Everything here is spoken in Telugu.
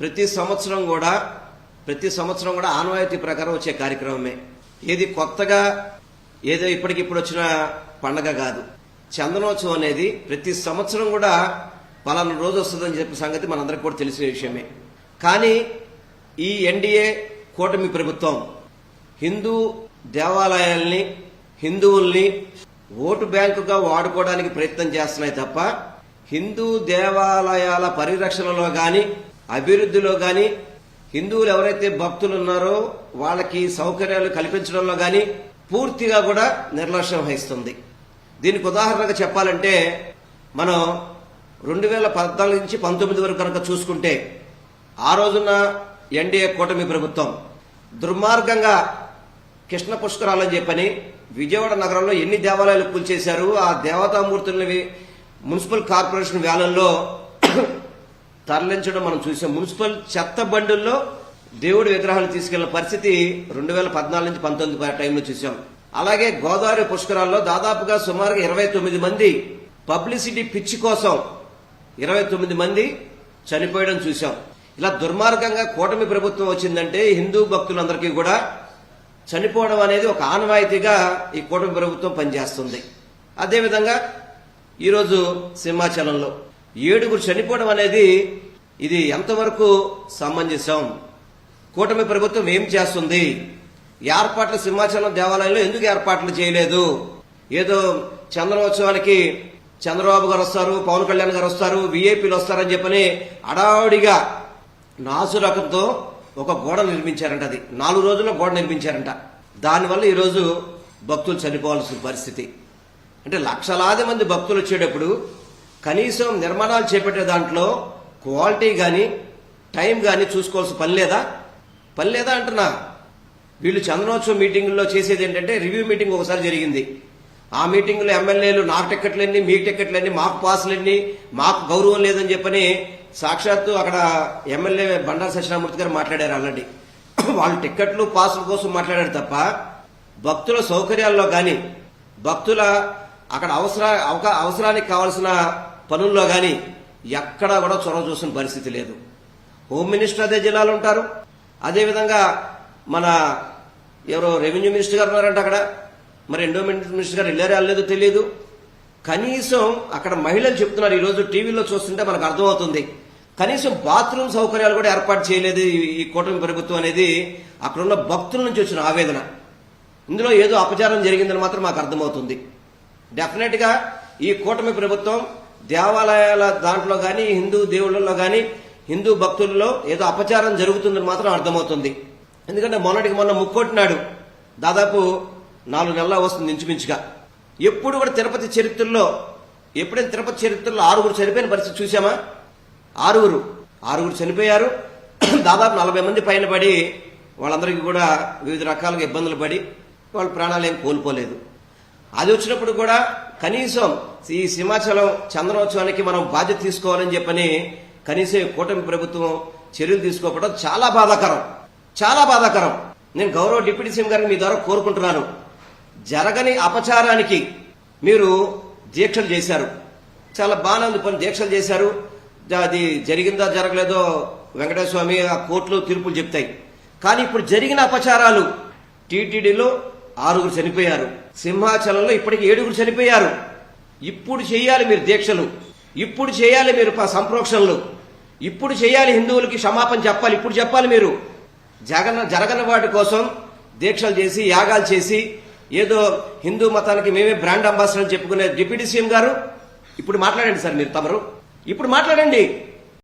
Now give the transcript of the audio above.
ప్రతి సంవత్సరం కూడా ప్రతి సంవత్సరం కూడా ఆనవాయితీ ప్రకారం వచ్చే కార్యక్రమమే. ఏది కొత్తగా ఏదో ఇప్పటికిప్పుడు వచ్చిన పండగ కాదు. చందనోత్సవం అనేది ప్రతి సంవత్సరం కూడా పలానా రోజు వస్తుందని చెప్పిన సంగతి మనందరికి కూడా తెలిసిన విషయమే. కానీ ఈ ఎన్డీఏ కూటమి ప్రభుత్వం హిందూ దేవాలయాల్ని హిందువుల్ని ఓటు బ్యాంకుగా వాడుకోవడానికి ప్రయత్నం చేస్తున్నాయి తప్ప హిందూ దేవాలయాల పరిరక్షణలో గాని అభివృద్ధిలో గాని హిందువులు ఎవరైతే భక్తులు ఉన్నారో వాళ్ళకి సౌకర్యాలు కల్పించడంలో గాని పూర్తిగా కూడా నిర్లక్ష్యం వహిస్తుంది. దీనికి ఉదాహరణగా చెప్పాలంటే మనం రెండు వేల పద్నాలుగు నుంచి పంతొమ్మిది వరకు కనుక చూసుకుంటే ఆ రోజున ఎన్డీఏ కూటమి ప్రభుత్వం దుర్మార్గంగా కృష్ణ పుష్కరాలని చెప్పని విజయవాడ నగరంలో ఎన్ని దేవాలయాలు కూల్చేశారు ఆ దేవతామూర్తులని మున్సిపల్ కార్పొరేషన్ వేలల్లో తరలించడం మనం చూసాం. మున్సిపల్ చెత్త బండుల్లో దేవుడి విగ్రహాలు తీసుకెళ్ళిన పరిస్థితి రెండు వేల పద్నాలుగు నుంచి పంతొమ్మిది టైంలో చూసాం. అలాగే గోదావరి పుష్కరాల్లో దాదాపుగా సుమారుగా ఇరవై తొమ్మిది మంది పబ్లిసిటీ పిచ్చి కోసం ఇరవై తొమ్మిది మంది చనిపోయడం చూసాం. ఇలా దుర్మార్గంగా కూటమి ప్రభుత్వం వచ్చిందంటే హిందూ భక్తులందరికీ కూడా చనిపోవడం అనేది ఒక ఆనవాయితీగా ఈ కూటమి ప్రభుత్వం పనిచేస్తుంది. అదేవిధంగా ఈరోజు సింహాచలంలో ఏడుగురు చనిపోవడం అనేది ఇది ఎంతవరకు సమంజసం? కూటమి ప్రభుత్వం ఏం చేస్తుంది? ఏర్పాట్లు సింహాచలం దేవాలయంలో ఎందుకు ఏర్పాట్లు చేయలేదు? ఏదో చంద్రోత్సవానికి చంద్రబాబు గారు వస్తారు పవన్ కళ్యాణ్ గారు వస్తారు వీఏపీలు వస్తారని చెప్పని అడావుడిగా నాసు రకంతో ఒక గోడ నిర్మించారంట అది. నాలుగు రోజుల్లో గోడ నిర్మించారంట. దానివల్ల ఈరోజు భక్తులు చనిపోవాల్సిన పరిస్థితి. అంటే లక్షలాది మంది భక్తులు వచ్చేటప్పుడు కనీసం నిర్మాణాలు చేపట్టే దాంట్లో క్వాలిటీ కానీ టైం కానీ చూసుకోవాల్సిన పని లేదా? పని లేదా అంటున్నా. వీళ్ళు చందనోత్సవ మీటింగుల్లో చేసేది ఏంటంటే రివ్యూ మీటింగ్ ఒకసారి జరిగింది. ఆ మీటింగ్లో ఎమ్మెల్యేలు నాకు టిక్కెట్లన్నీ మీకు టిక్కెట్లన్నీ మాకు పాసులన్నీ మాకు గౌరవం లేదని చెప్పని సాక్షాత్తు అక్కడ ఎమ్మెల్యే బండారు సత్యనామూర్తి గారు మాట్లాడారు ఆల్రెడీ. వాళ్ళు టిక్కెట్లు పాసుల కోసం మాట్లాడారు తప్ప భక్తుల సౌకర్యాల్లో కానీ భక్తుల అక్కడ అవసర అవసరానికి కావాల్సిన పనుల్లో కానీ ఎక్కడా కూడా చొరవ చూసిన పరిస్థితి లేదు. హోమ్ మినిస్టర్ అదే జిల్లాలో ఉంటారు. అదేవిధంగా మన ఎవరో రెవెన్యూ మినిస్టర్ గారు ఉన్నారంట అక్కడ. మరి ఎండోమెంట్ మినిస్టర్ గారు వెళ్ళారో వెళ్ళలేదో తెలియదు కనీసం అక్కడ మహిళలు చెప్తున్నారు ఈరోజు టీవీలో చూస్తుంటే మనకు అర్థమవుతుంది. కనీసం బాత్రూమ్ సౌకర్యాలు కూడా ఏర్పాటు చేయలేదు ఈ- ఈ కూటమి ప్రభుత్వం అనేది. అక్కడున్న భక్తుల నుంచి వచ్చిన ఆవేదన. ఇందులో ఏదో అపచారం జరిగిందని మాత్రం మాకు అర్థమవుతుంది. డెఫినెట్గా ఈ కూటమి ప్రభుత్వం దేవాలయాల దాంట్లో కానీ హిందూ దేవుళ్ళలో కానీ హిందూ భక్తుల్లో ఏదో అపచారం జరుగుతుందని మాత్రం అర్థమవుతుంది. ఎందుకంటే మొన్నటికి మొన్న ముక్కొట్టినాడు దాదాపు నాలుగు నెలల వస్తుంది ఇంచుమించుగా. ఎప్పుడు కూడా తిరుపతి చరిత్రలో ఎప్పుడైనా తిరుపతి చరిత్రలో ఆరుగురు చనిపోయిన పరిస్థితి చూసామా ఆరుగురు. ఆరుగురు చనిపోయారు. దాదాపు నలభై మంది పైన పడి వాళ్ళందరికీ కూడా వివిధ రకాలుగా ఇబ్బందులు పడి వాళ్ళ ప్రాణాలు ఏం కోల్పోలేదు. అది వచ్చినప్పుడు కూడా కనీసం ఈ సింహాచలం చంద్రోత్సవానికి మనం బాధ్యత తీసుకోవాలని చెప్పని కనీసం కూటమి ప్రభుత్వం చర్యలు తీసుకోకపోవడం చాలా బాధాకరం. చాలా బాధాకరం. నేను గౌరవ డిప్యూటీ సీఎం గారిని మీ ద్వారా కోరుకుంటున్నాను. జరగని అపచారానికి మీరు దీక్షలు చేశారు. చాలా బాగానే ఉంది పని దీక్షలు చేశారు. అది జరిగిందా జరగలేదో వెంకటేశ్వర స్వామి ఆ కోర్టులో తీర్పులు చెప్తాయి. కానీ ఇప్పుడు జరిగిన అపచారాలు టీటీడీలో ఆరుగురు చనిపోయారు. సింహాచలంలో ఇప్పటికి ఏడుగురు చనిపోయారు. ఇప్పుడు చేయాలి మీరు దీక్షలు. ఇప్పుడు చేయాలి మీరు ప- సంప్రోక్షణలు. ఇప్పుడు చేయాలి హిందువులకి క్షమాపణ చెప్పాలి. ఇప్పుడు చెప్పాలి మీరు. జగన్ జరగన వాటి కోసం దీక్షలు చేసి యాగాలు చేసి ఏదో హిందూ మతానికి మేమే బ్రాండ్ అంబాసిడర్ చెప్పుకునే డిప్యూటీ సీఎం గారు. ఇప్పుడు మాట్లాడండి సార్ మీరు తమరు. ఇప్పుడు మాట్లాడండి.